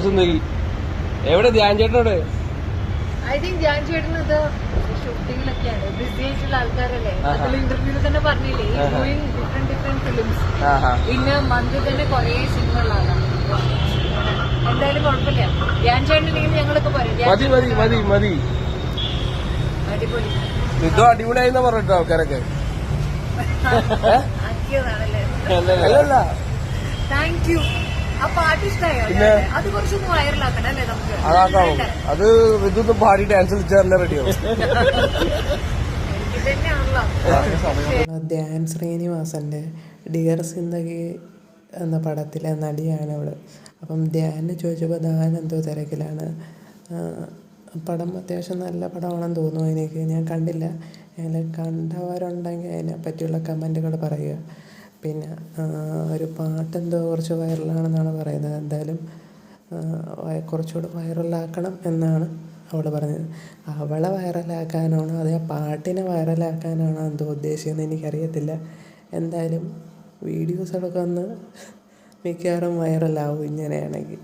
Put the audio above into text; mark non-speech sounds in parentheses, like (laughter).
സുന്ദരി എവിടെ ധ്യാൻ ചേട്ടനോട്? I think Dhyan ചേട്ടൻ ഇത് ഷൂട്ടിങ്ങിലൊക്കെയാണ് ബിസി ആയിട്ടുള്ള ആൾക്കാരല്ലേ. ആഹാ. അതിൽ ഇന്റർവ്യൂവിൽ തന്നെ പറഞ്ഞില്ലേ? ആഹാ. ഡൂയിങ് ഡിഫറെന്റ് ഡിഫറെന്റ് ഫിലിംസ് ആഹാ. ഇന്ന് മന്ത് തന്നെ കുറേ സിനിമകളാണ് എന്തായാലും കുഴപ്പമില്ല. ധ്യാൻ ചേട്ടനുണ്ടെങ്കിൽ ഞങ്ങളൊക്കെ പറയും. ധ്യാൻ മതി മതി മതി മതി. അടിപൊളി. യുദ്ധം അടിപൊളിയായിന്ന് പറഞ്ഞിട്ടോ ആൾക്കാരൊക്കെ? (laughs) അല്ലല്ല. താങ്ക് യു പിന്നെ? അതാക്കാവും. അത് ഇതൊന്നും പാടി ഡാൻസ് കളിച്ചാൽ റെഡിയാവും. ധ്യാൻ ശ്രീനിവാസന്റെ ഡിയർ സിന്ദഗി എന്ന പടത്തിലെ നടിയാണ് അവൾ അപ്പം ധ്യാനെ ചോദിച്ചപ്പോൾ ധ്യാൻ എന്തോ തിരക്കിലാണ്. പടം അത്യാവശ്യം നല്ല പടമാണെന്ന് തോന്നുന്നു എനിക്ക്. ഞാൻ കണ്ടില്ല. അതിൽ കണ്ടവരുണ്ടെങ്കിൽ അതിനെ പറ്റിയുള്ള കമന്റുകൾ പറയുക. പിന്നെ ഒരു പാട്ടെന്തോ കുറച്ച് വൈറലാണെന്നാണ് പറയുന്നത്. എന്തായാലും കുറച്ചുകൂടെ വൈറലാക്കണം എന്നാണ് അവൾ പറഞ്ഞത്. അവളെ വൈറലാക്കാനാണോ അതേ പാട്ടിനെ വൈറലാക്കാനാണോ എന്തോ ഉദ്ദേശിച്ചതെന്ന് എനിക്കറിയത്തില്ല. എന്തായാലും വീഡിയോസ് അടക്കം ഒന്ന് മിക്കവാറും വൈറലാവും ഇങ്ങനെയാണെങ്കിൽ.